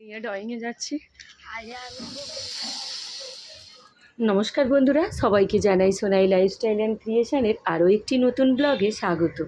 নিয়ে ড্রয়িংয়ে যাচ্ছি। নমস্কার বন্ধুরা, সবাইকে জানাই সোনাই লাইফস্টাইল অ্যান্ড ক্রিয়েশনের আরও একটি নতুন ব্লগে স্বাগত।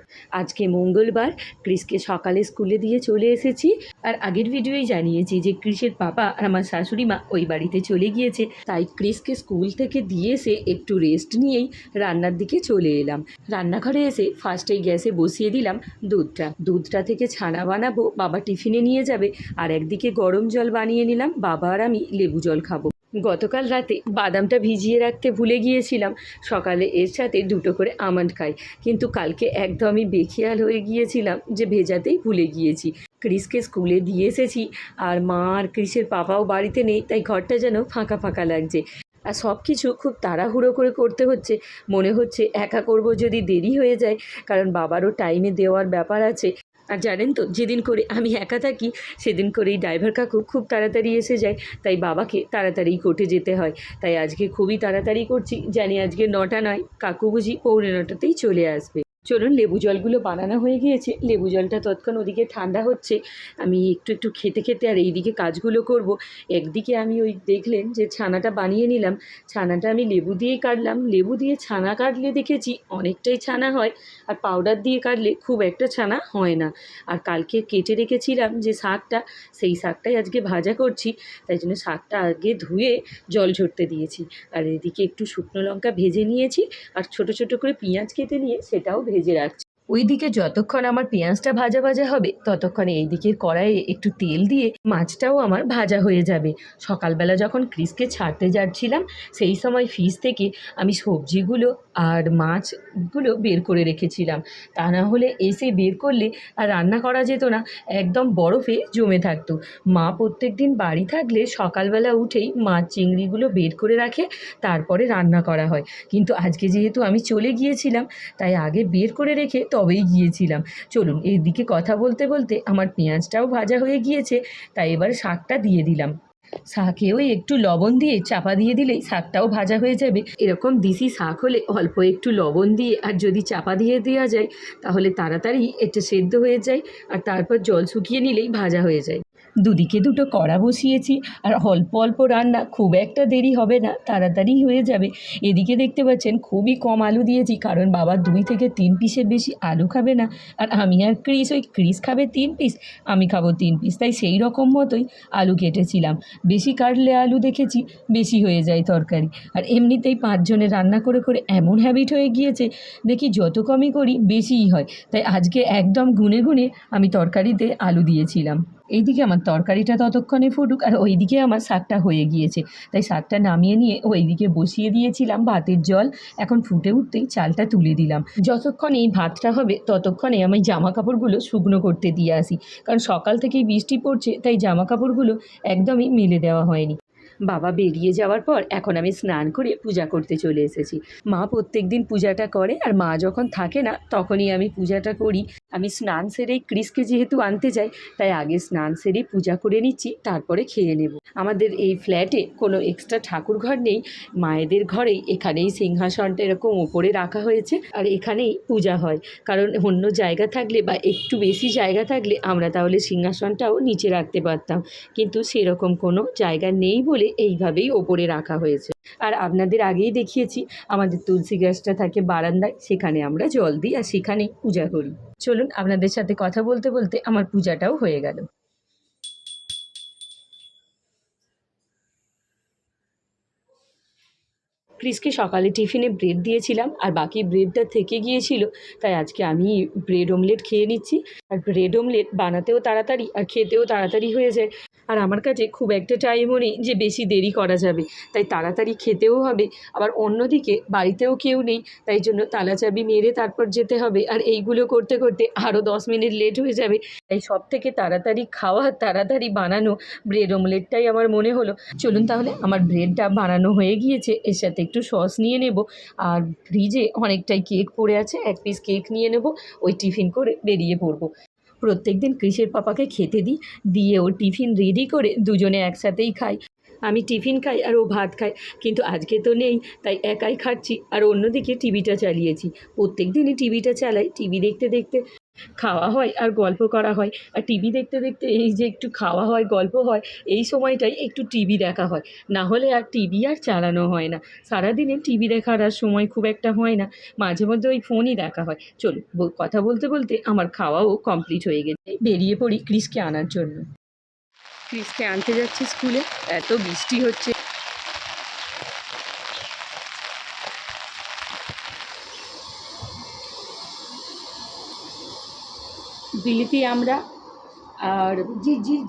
আজকে মঙ্গলবার, ক্রিসকে সকালে স্কুলে দিয়ে চলে এসেছি। আর আগের ভিডিওই জানিয়েছি যে ক্রিসের পাপা আর আমার শাশুড়ি মা ওই বাড়িতে চলে গিয়েছে। তাই ক্রিসকে স্কুল থেকে দিয়ে এসে একটু রেস্ট নিয়েই রান্নার দিকে চলে এলাম। রান্নাঘরে এসে ফার্স্টেই গ্যাসে বসিয়ে দিলাম দুধটা। দুধটা থেকে ছানা বানাবো, বাবা টিফিনে নিয়ে যাবে। আর একদিকে গরম জল বানিয়ে নিলাম, বাবা আর আমি লেবু জল খাব। গতকাল রাতে বাদামটা ভিজিয়ে রাখতে ভুলে গিয়েছিলাম। সকালে এর সাথে দুটো করে আমন্ড খাই। কিন্তু কালকে একদমই বেখেয়াল হয়ে গিয়েছিলাম যে ভেজাতেই ভুলে গিয়েছি। ক্রিসকে স্কুলে দিয়ে এসেছি আর মা আর ক্রিসের পাপাও বাড়িতে নেই, তাই ঘরটা যেন ফাঁকা ফাঁকা লাগছে। আর সব কিছু খুব তাড়াহুড়ো করে করতে হচ্ছে। মনে হচ্ছে একা করব যদি দেরি হয়ে যায়, কারণ বাবারও টাইমে দেওয়ার ব্যাপার আছে। আর জানেন তো, যেদিন করে আমি একা থাকি, সেদিন করেই ড্রাইভার কাকু খুব তাড়াতাড়ি এসে যায়। তাই বাবাকে তাড়াতাড়ি কোর্টে যেতে হয়। তাই আজকে খুবই তাড়াতাড়ি করছি। জানি আজকে নটা নয়, কাকু বুঝি পৌনে নটাতেই চলে আসবে। চলুন, লেবু জলগুলো বানানো হয়ে গিয়েছে। লেবু জলটা তৎক্ষণ ওদিকে ঠান্ডা হচ্ছে। আমি একটু একটু খেতে খেতে আর এইদিকে কাজগুলো করব। একদিকে আমি ওই দেখলেন যে ছানাটা বানিয়ে নিলাম। ছানাটা আমি লেবু দিয়েই কাটলাম। লেবু দিয়ে ছানা কাটলে দেখেছি অনেকটাই ছানা হয় আর পাউডার দিয়ে কাটলে খুব একটা ছানা হয় না। আর কালকে কেটে রেখেছিলাম যে শাকটা, সেই শাকটাই আজকে ভাজা করছি। তাই জন্য শাকটা আগে ধুয়ে জল ঝরতে দিয়েছি। আর এদিকে একটু শুকনো লঙ্কা ভেজে নিয়েছি আর ছোট ছোট করে পেঁয়াজ কেটে নিয়ে সেটাও ভেজে রাখছি। ওইদিকে যতক্ষণ আমার পেঁয়াজটা ভাজা ভাজা হবে, ততক্ষণে এই দিকের কড়াইয়ে একটু তেল দিয়ে মাছটাও আমার ভাজা হয়ে যাবে। সকালবেলা যখন ক্রিসকে ছাড়তে যাচ্ছিলাম, সেই সময় ফ্রিজ থেকে আমি সবজিগুলো আর মাছগুলো বের করে রেখেছিলাম। তা না হলে এসে বের করলে আর রান্না করা যেত না, একদম বরফে জমে থাকতো। মা প্রত্যেক দিন বাড়ি থাকলে সকালবেলা উঠেই মাছ চিংড়িগুলো বের করে রাখে, তারপরে রান্না করা হয়। কিন্তু আজকে যেহেতু আমি চলে গিয়েছিলাম, তাই আগে বের করে রেখে তবেই গিয়েছিলাম। চলুন এদিকে কথা বলতে বলতে আমার পেঁয়াজটাও ভাজা হয়ে গিয়েছে, তাই এবার শাকটা দিয়ে দিলাম। শাকেও একটু লবণ দিয়ে চাপা দিয়ে দিলেই শাকটাও ভাজা হয়ে যাবে। এরকম দিশি শাক হলে অল্প একটু লবণ দিয়ে আর যদি চাপা দিয়ে দেওয়া যায়, তাহলে তাড়াতাড়ি এটা সেদ্ধ হয়ে যায় আর তারপর জল শুকিয়ে নিলেই ভাজা হয়ে যায়। দুদিকে দুটো কড়া বসিয়েছি, আর অল্প অল্প রান্না, খুব একটা দেরি হবে না, তাড়াতাড়ি হয়ে যাবে। এদিকে দেখতে পাচ্ছেন খুবই কম আলু দিয়েছি, কারণ বাবা দুই থেকে তিন পিসের বেশি আলু খাবে না, আর আমি আর ক্রিস, ওই ক্রিস খাবে তিন পিস, আমি খাব তিন পিস, তাই সেই রকম মতোই আলু কেটেছিলাম। বেশি কাটলে আলু দেখেছি, বেশি হয়ে যায় তরকারি। আর এমনিতেই পাঁচজনের রান্না করে করে এমন হ্যাবিট হয়ে গিয়েছে, দেখি যত কমই করি, বেশিই হয়, তাই আজকে একদম গুনে গুনে আমি তরকারিতে আলু দিয়েছিলাম। এইদিকে আমার তরকারিটা ততক্ষণে ফুটুক আর ওইদিকে আমার শাকটা হয়ে গিয়েছে। তাই শাকটা নামিয়ে নিয়ে ওইদিকে বসিয়ে দিয়েছিলাম ভাতের জল। এখন ফুটে উঠতেই চালটা তুলে দিলাম। যতক্ষণ এই ভাতটা হবে ততক্ষণে আমি জামা কাপড়গুলো শুকনো করতে দিয়ে আসি। কারণ সকাল থেকেই বৃষ্টি পড়ছে, তাই জামা কাপড়গুলো একদমই মেলে দেওয়া হয়নি। বাবা বেরিয়ে যাওয়ার পর এখন আমি স্নান করে পূজা করতে চলে এসেছি। মা প্রত্যেক দিন পূজাটা করে আর মা যখন থাকে না, তখনই আমি পূজাটা করি। আমি স্নান সেরেই ক্রিসকে যেহেতু আনতে যাই, তাই আগে স্নান সেরে পূজা করে নিচ্ছি, তারপরে খেয়ে নেব। আমাদের এই ফ্ল্যাটে কোনো এক্সট্রা ঠাকুর ঘর নেই, মায়েদের ঘরেই এখানেই সিংহাসনটা এরকম ওপরে রাখা হয়েছে আর এখানেই পূজা হয়। কারণ অন্য জায়গা থাকলে বা একটু বেশি জায়গা থাকলে আমরা তাহলে সিংহাসনটাও নিচে রাখতে পারতাম। কিন্তু সেরকম কোনো জায়গা নেই বলে এইভাবেই ওপরে রাখা হয়েছে। আর আপনাদের আগেই দেখিয়েছি, আমাদের তুলসী গাছটা থাকে বারান্দায়, সেখানে আমরা জল দিই আর সেখানেই পূজা করি। চলুন আপনাদের সাথে কথা বলতে বলতে আমার পূজাটাও হয়ে গেল। ক্রিসকে সকালে টিফিনে ব্রেড দিয়েছিলাম আর বাকি ব্রেডটা থেকে গিয়েছিল, তাই আজকে আমি ব্রেড অমলেট খেয়ে নিচ্ছি। আর ব্রেড অমলেট বানাতেও তাড়াতাড়ি আর খেতেও তাড়াতাড়ি হয়ে যায়। আর আমার কাছে খুব একটা টাইমও নেই যে বেশি দেরি করা যাবে। তাই তাড়াতাড়ি খেতেও হবে। আবার অন্যদিকে বাড়িতেও কেউ নেই, তাই জন্য তালা চাবি মেরে তারপর যেতে হবে। আর এইগুলো করতে করতে আরও দশ মিনিট লেট হয়ে যাবে। তাই সব থেকে তাড়াতাড়ি খাওয়া, তাড়াতাড়ি বানানো ব্রেড অমলেটটাই আমার মনে হলো। চলুন তাহলে আমার ব্রেডটা বানানো হয়ে গিয়েছে। এর সাথে একটু সস নিয়ে নেব। আর ফ্রিজে অনেকটাই কেক পড়ে আছে। এক পিস কেক নিয়ে নেব। ওই টিফিন করে বেরিয়ে পড়ব। প্রত্যেক দিন কৃষের পাপাকে খেতে দিই, দিয়ে ও টিফিন রেডি করে দুজনে একসাথেই খাই। আমি টিফিন খাই আর ও ভাত খাই কিন্তু আজকে তো নেই, তাই একাই খাচ্ছি আর অন্যদিকে টিভিটা চালিয়েছি। প্রত্যেক দিনই টিভিটা চালাই, টিভি দেখতে দেখতে খাওয়া হয় আর গল্প করা হয়। আর টিভি দেখতে দেখতে এই যে একটু খাওয়া হয়, গল্প হয়, এই সময়টাই একটু টিভি দেখা হয়। না হলে আর টিভি আর চালানো হয় না। সারাদিনে টিভি দেখার আর সময় খুব একটা হয় না। মাঝে মধ্যে ওই ফোনই দেখা হয়। চলো কথা বলতে বলতে আমার খাওয়াও কমপ্লিট হয়ে গেছে। বেরিয়ে পড়ি ক্রিসকে আনার জন্য। ক্রিসকে আনতে যাচ্ছি স্কুলে। এত বৃষ্টি হচ্ছে। বিলিতি আমরা আর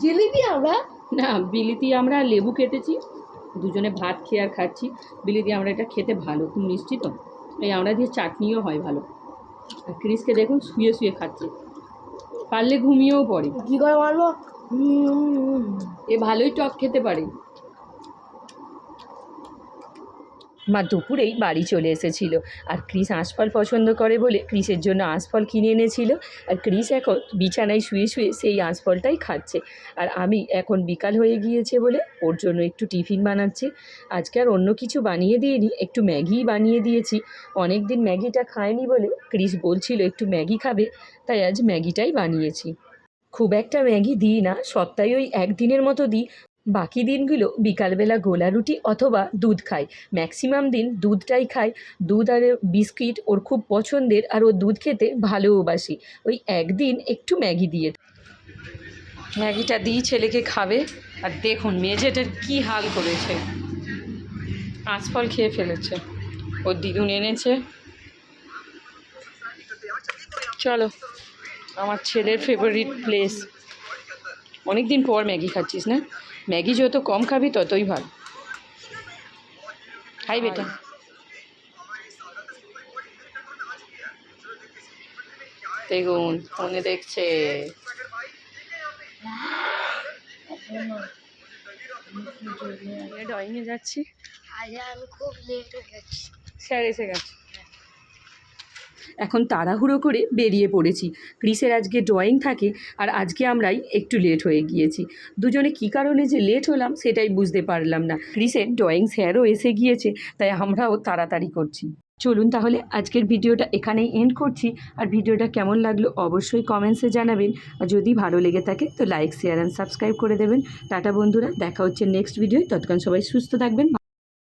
জিলিপি আমরা? না বিলিতি আমরা লেবু কেটেছি। দুজনে ভাত খেয়ে আর খাচ্ছি। বিলিতি আমরা এটা খেতে ভালো খুব মিষ্টি তো। এই আমরা দিয়ে চাটনিও হয় ভালো। আর ক্রিসকে দেখুন শুয়ে শুয়ে খাচ্ছে। পারলে ঘুমিয়েও পড়ে। কী করে মারবো হুম, এ ভালোই টক খেতে পারে। মা দুপুরেই বাড়ি চলে এসেছিল। আর ক্রিস আঁশফল পছন্দ করে বলে ক্রিসের জন্য আঁশফল কিনে এনেছিল। আর ক্রিস এখন বিছানায় শুয়ে শুয়ে সেই আঁশফলটাই খাচ্ছে। আর আমি এখন বিকাল হয়ে গিয়েছে বলে ওর জন্য একটু টিফিন বানাচ্ছি। আজকে আর অন্য কিছু বানিয়ে দিইনি, একটু ম্যাগি বানিয়ে দিয়েছি। অনেক দিন ম্যাগিটা খায়নি বলে ক্রিস বলছিল একটু ম্যাগি খাবে, তাই আজ ম্যাগিটাই বানিয়েছি। খুব একটা ম্যাগি দিই না, সপ্তাহে ওই একদিনের মতো দিই। বাকি দিনগুলো বিকালবেলা গোলা রুটি অথবা দুধ খাই ম্যাক্সিমাম দিন দুধটাই খাই দুধ আর বিস্কিট ওর খুব পছন্দের আর ও দুধ খেতে ভালোবাসি ওই একদিন একটু ম্যাগি দিয়ে ম্যাগিটা দিই ছেলেকে খাবে আর দেখুন মেঝেটার কি হাল করেছে। আঁচফল খেয়ে ফেলেছে। ওর দিদুন এনেছে। চলো, আমার ছেলের ফেভারিট প্লেস অনেক দিন পর ম্যাগি খাচ্ছিস না? ম্যাগি যত কম খাবি ততই ভালো। খাই বেটা। দেখুন ফোনে দেখছে। ড্রয়িংয়ে যাচ্ছি আজ আমি খুব লেট হয়ে গেছি। স্যার এসে গেছে। এখন তাড়াহুড়ো করে বেরিয়ে পড়েছি। ক্রিসের আজকে ড্রয়িং থাকে আর আজকে আমরাই একটু লেট হয়ে গিয়েছি। দুজনে কী কারণে যে লেট হলাম সেটাই বুঝতে পারলাম না। ক্রিসের ড্রয়িং স্যারও এসে গিয়েছে, তাই আমরাও তাড়াতাড়ি করছি। চলুন তাহলে আজকের ভিডিওটা এখানেই এন্ড করছি। আর ভিডিওটা কেমন লাগল অবশ্যই কমেন্টসে জানাবেন। আর যদি ভালো লেগে থাকে তো লাইক শেয়ার অ্যান্ড সাবস্ক্রাইব করে দেবেন। টাটা বন্ধুরা, দেখা হচ্ছে নেক্সট ভিডিও ততক্ষণ সবাই সুস্থ থাকবেন